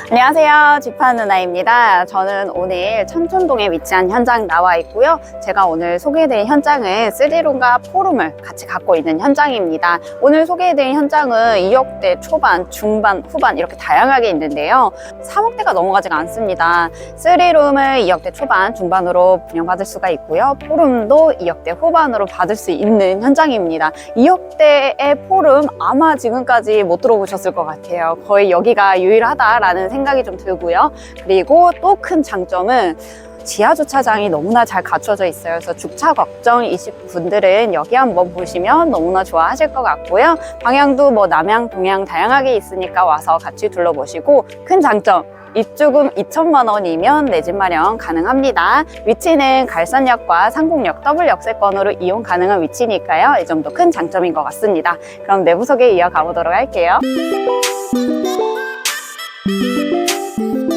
안녕하세요. 지파 누나입니다. 저는 오늘 천촌동에 위치한 현장 나와 있고요. 제가 오늘 소개해드린 현장은 3룸과 4룸을 같이 갖고 있는 현장입니다. 오늘 소개해드린 현장은 2억대 초반, 중반, 후반 이렇게 다양하게 있는데요. 3억대가 넘어가지가 않습니다. 3룸을 2억대 초반, 중반으로 분양받을 수가 있고요. 4룸도 2억대 후반으로 받을 수 있는 현장입니다. 2억대의 4룸 아마 지금까지 못 들어보셨을 것 같아요. 거의 여기가 유일하다라는 생각이 좀 들고요. 그리고 또 큰 장점은 지하 주차장이 너무나 잘 갖춰져 있어요. 그래서 주차 걱정 이신 분들은 여기 한번 보시면 너무나 좋아하실 것 같고요. 방향도 뭐 남향, 동향 다양하게 있으니까 와서 같이 둘러보시고 큰 장점 입주금 2천만 원이면 내 집 마련 가능합니다. 위치는 갈산역과 상공역 더블 역세권으로 이용 가능한 위치니까요. 이 점도 큰 장점인 것 같습니다. 그럼 내부 소개 이어가 보도록 할게요.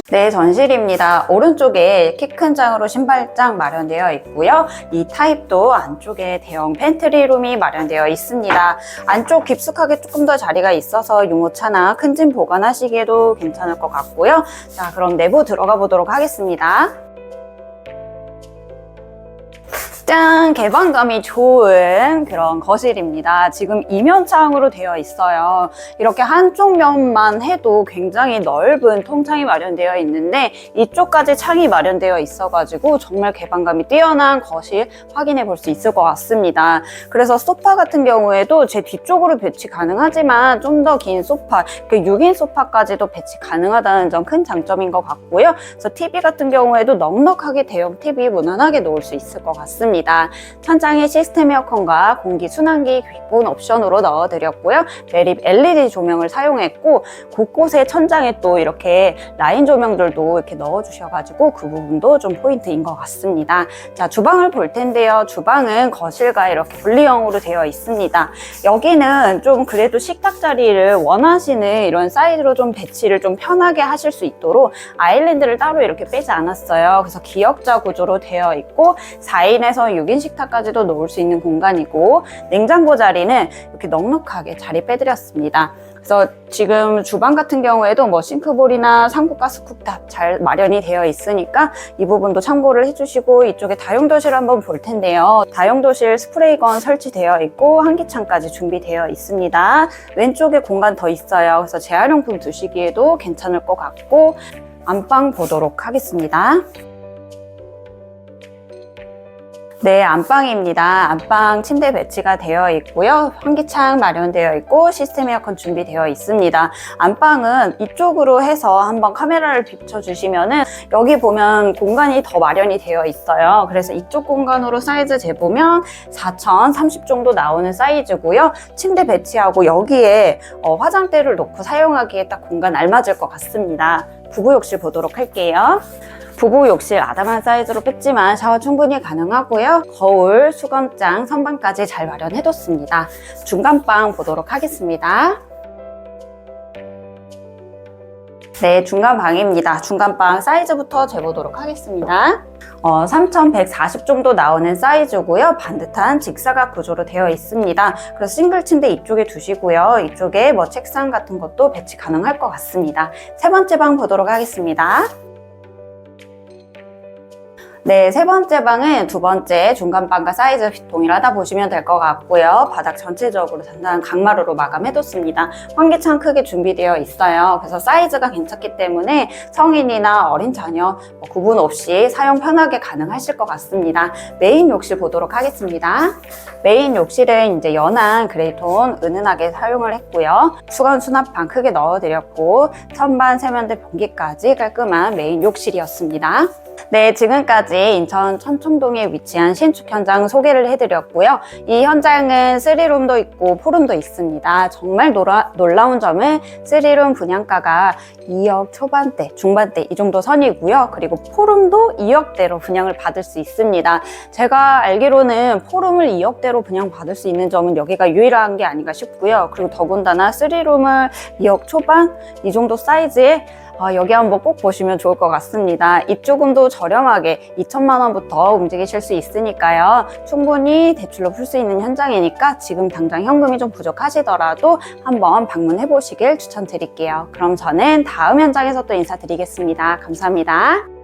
네, 전실입니다. 오른쪽에 키 큰 장으로 신발장 마련되어 있고요. 이 타입도 안쪽에 대형 팬트리룸이 마련되어 있습니다. 안쪽 깊숙하게 조금 더 자리가 있어서 유모차나 큰 짐 보관하시기에도 괜찮을 것 같고요. 자, 그럼 내부 들어가 보도록 하겠습니다. 짠! 개방감이 좋은 그런 거실입니다. 지금 이면창으로 되어 있어요. 이렇게 한쪽 면만 해도 굉장히 넓은 통창이 마련되어 있는데 이쪽까지 창이 마련되어 있어가지고 정말 개방감이 뛰어난 거실 확인해 볼 수 있을 것 같습니다. 그래서 소파 같은 경우에도 제 뒤쪽으로 배치 가능하지만 좀 더 긴 소파, 그 6인 소파까지도 배치 가능하다는 점 큰 장점인 것 같고요. 그래서 TV 같은 경우에도 넉넉하게 대형 TV 무난하게 놓을 수 있을 것 같습니다. 천장에 시스템 에어컨과 공기 순환기 기본 옵션으로 넣어드렸고요. 매립 LED 조명을 사용했고 곳곳에 천장에 또 이렇게 라인 조명들도 이렇게 넣어주셔가지고 그 부분도 좀 포인트인 것 같습니다. 자 주방을 볼 텐데요. 주방은 거실과 이렇게 분리형으로 되어 있습니다. 여기는 좀 그래도 식탁 자리를 원하시는 이런 사이즈로 좀 배치를 좀 편하게 하실 수 있도록 아일랜드를 따로 이렇게 빼지 않았어요. 그래서 기역자 구조로 되어 있고 4인에서 6인 식탁까지도 놓을 수 있는 공간이고 냉장고 자리는 이렇게 넉넉하게 자리 빼드렸습니다. 그래서 지금 주방 같은 경우에도 뭐 싱크볼이나 상부가스 쿡탑 잘 마련이 되어 있으니까 이 부분도 참고를 해주시고 이쪽에 다용도실 한번 볼 텐데요. 다용도실 스프레이건 설치되어 있고 환기창까지 준비되어 있습니다. 왼쪽에 공간 더 있어요. 그래서 재활용품 두시기에도 괜찮을 것 같고 안방 보도록 하겠습니다. 네, 안방입니다. 안방 침대 배치가 되어 있고요. 환기창 마련되어 있고 시스템 에어컨 준비되어 있습니다. 안방은 이쪽으로 해서 한번 카메라를 비춰주시면은 여기 보면 공간이 더 마련이 되어 있어요. 그래서 이쪽 공간으로 사이즈 재보면 4,030 정도 나오는 사이즈고요. 침대 배치하고 여기에 어, 화장대를 놓고 사용하기에 딱 공간 알맞을 것 같습니다. 부부 욕실 보도록 할게요. 부부 욕실 아담한 사이즈로 뺐지만 샤워 충분히 가능하고요. 거울, 수건장, 선반까지 잘 마련해뒀습니다. 중간방 보도록 하겠습니다. 네, 중간 방입니다. 중간 방 사이즈부터 재보도록 하겠습니다. 어, 3140 정도 나오는 사이즈고요. 반듯한 직사각 구조로 되어 있습니다. 그래서 싱글 침대 이쪽에 두시고요. 이쪽에 뭐 책상 같은 것도 배치 가능할 것 같습니다. 세 번째 방 보도록 하겠습니다. 네, 세 번째 방은 두 번째 중간 방과 사이즈 동일하다 보시면 될 것 같고요. 바닥 전체적으로 단단한 강마루로 마감해뒀습니다. 환기창 크게 준비되어 있어요. 그래서 사이즈가 괜찮기 때문에 성인이나 어린 자녀 뭐 구분 없이 사용 편하게 가능하실 것 같습니다. 메인 욕실 보도록 하겠습니다. 메인 욕실은 이제 연한 그레이톤 은은하게 사용을 했고요. 수건 수납방 크게 넣어드렸고 천반 세면대 변기까지 깔끔한 메인 욕실이었습니다. 네, 지금까지 인천 천청동에 위치한 신축 현장 소개를 해드렸고요. 이 현장은 3룸도 있고 4룸도 있습니다. 정말 놀라, 놀라운 점은 3룸 분양가가 2억 초반대, 중반대 이 정도 선이고요. 그리고 4룸도 2억대로 분양을 받을 수 있습니다. 제가 알기로는 4룸을 2억대로 분양받을 수 있는 점은 여기가 유일한 게 아닌가 싶고요. 그리고 더군다나 3룸을 2억 초반 이 정도 사이즈에 어, 여기 한번 꼭 보시면 좋을 것 같습니다. 입주금도 저렴하게 2천만 원부터 움직이실 수 있으니까요. 충분히 대출로 풀 수 있는 현장이니까 지금 당장 현금이 좀 부족하시더라도 한번 방문해 보시길 추천드릴게요. 그럼 저는 다음 현장에서 또 인사드리겠습니다. 감사합니다.